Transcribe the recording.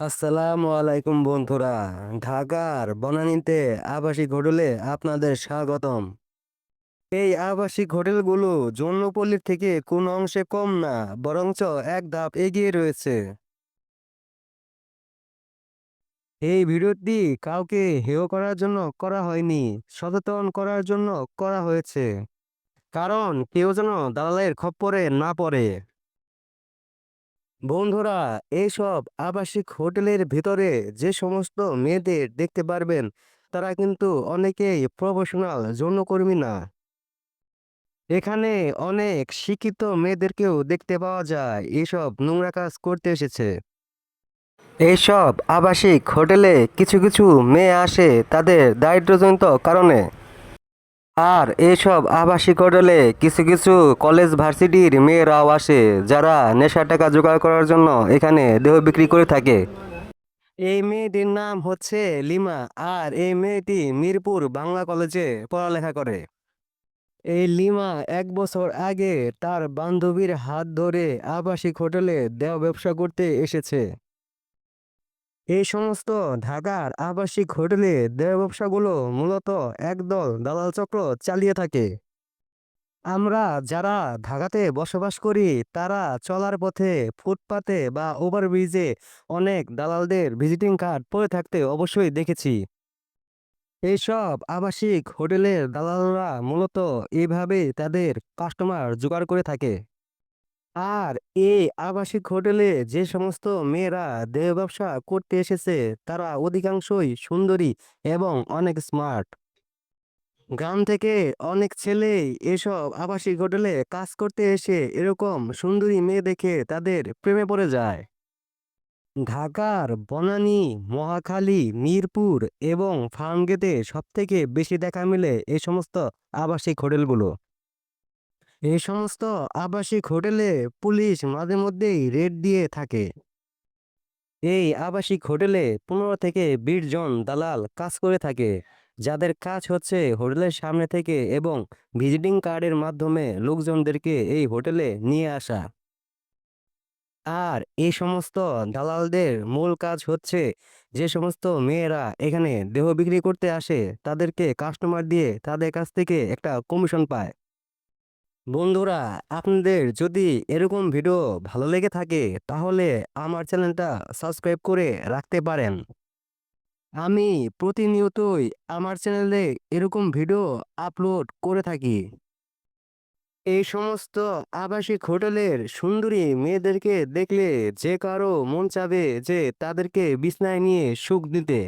আসসালামু আলাইকুম বন্ধুরা। ঢাকার বনানীতে আবাসিক হোটেলে আপনাদের স্বাগতম। এই আবাসিক হোটেলগুলো জন্মপল্লীর থেকে কোনো অংশে কম না, বরঞ্চ এক ধাপ এগিয়ে রয়েছে। এই ভিডিওটি কাউকে হেয় করার জন্য করা হয়নি, সচেতন করার জন্য করা হয়েছে। কারণ কেউ যেন দালালের খপ্পরে না পড়ে। বন্ধুরা এইসব আবাসিক হোটেলের ভিতরে যে সমস্ত মেয়েদের দেখতে পারবেন, তারা কিন্তু অনেকেই প্রফেশনাল যৌনকর্মী না। এখানে অনেক শিক্ষিত মেয়েদেরকেও দেখতে পাওয়া যায় এইসব নোংরা কাজ করতে এসেছে। এইসব আবাসিক হোটেলে কিছু কিছু মেয়ে আসে তাদের দারিদ্র্যজনিত কারণে। আর এইসব আবাসিক হোটেলে কিছু কিছু কলেজ ভার্সিটির মেয়েরাও আসে, যারা নেশা টাকা জোগাড় করার জন্য এখানে দেহ বিক্রি করে থাকে। এই মেয়েটির নাম হচ্ছে লিমা আর এই মেয়েটি মিরপুর বাংলা কলেজে পড়ালেখা করে। এই লিমা এক বছর আগে তার বান্ধবীর হাত ধরে আবাসিক হোটেলে দেহ ব্যবসা করতে এসেছে। এই সমস্ত ঢাকার আবাসিক হোটেলে দেহ ব্যবসাগুলো মূলত একদল দালাল চক্র চালিয়ে থাকে। আমরা যারা ঢাকাতে বসবাস করি, তারা চলার পথে, ফুটপাতে বা ওভারব্রিজে অনেক দালালদের ভিজিটিং কার্ড পড়ে থাকতে অবশ্যই দেখেছি। এইসব আবাসিক হোটেলের দালালরা মূলত এইভাবে তাদের কাস্টমার জোগাড় করে থাকে। আর এই আবাসিক হোটেলে যে সমস্ত মেয়েরা দেহ ব্যবসা করতে এসেছে, তারা অধিকাংশই সুন্দরী এবং অনেক স্মার্ট। গ্রাম থেকে অনেক ছেলেই এসব আবাসিক হোটেলে কাজ করতে এসে এরকম সুন্দরী মেয়ে দেখে তাদের প্রেমে পড়ে যায়। ঢাকার বনানী, মহাখালী, মিরপুর এবং ফার্মগেটে সবথেকে বেশি দেখা মিলে এই সমস্ত আবাসিক হোটেলগুলো। এই সমস্ত আবাসিক হোটেলে পুলিশ মাঝে মধ্যেই রেড দিয়ে থাকে। এই আবাসিক হোটেলে পনেরো থেকে বিশ জন দালাল কাজ করে থাকে। যাদের কাজ হচ্ছে হোটেলের সামনে থেকে এবং ভিজিটিং কার্ডের মাধ্যমে লোকজনদেরকে এই হোটেলে নিয়ে আসা। আর এই সমস্ত দালালদের মূল কাজ হচ্ছে যে সমস্ত মেয়েরা এখানে দেহ বিক্রি করতে আসে, তাদেরকে কাস্টমার দিয়ে তাদের কাছ থেকে একটা কমিশন পায়। বন্ধুরা, আপনাদের যদি এরকম ভিডিও ভালো লেগে থাকে, তাহলে আমার চ্যানেলটা সাবস্ক্রাইব করে রাখতে পারেন। আমি প্রতিনিয়তই আমার চ্যানেলে এরকম ভিডিও আপলোড করে থাকি। এই সমস্ত আবাসিক হোটেলের সুন্দরী মেয়েদেরকে দেখলে যে কারও মন চাবে যে তাদেরকে বিছনায় নিয়ে সুখ দিতে.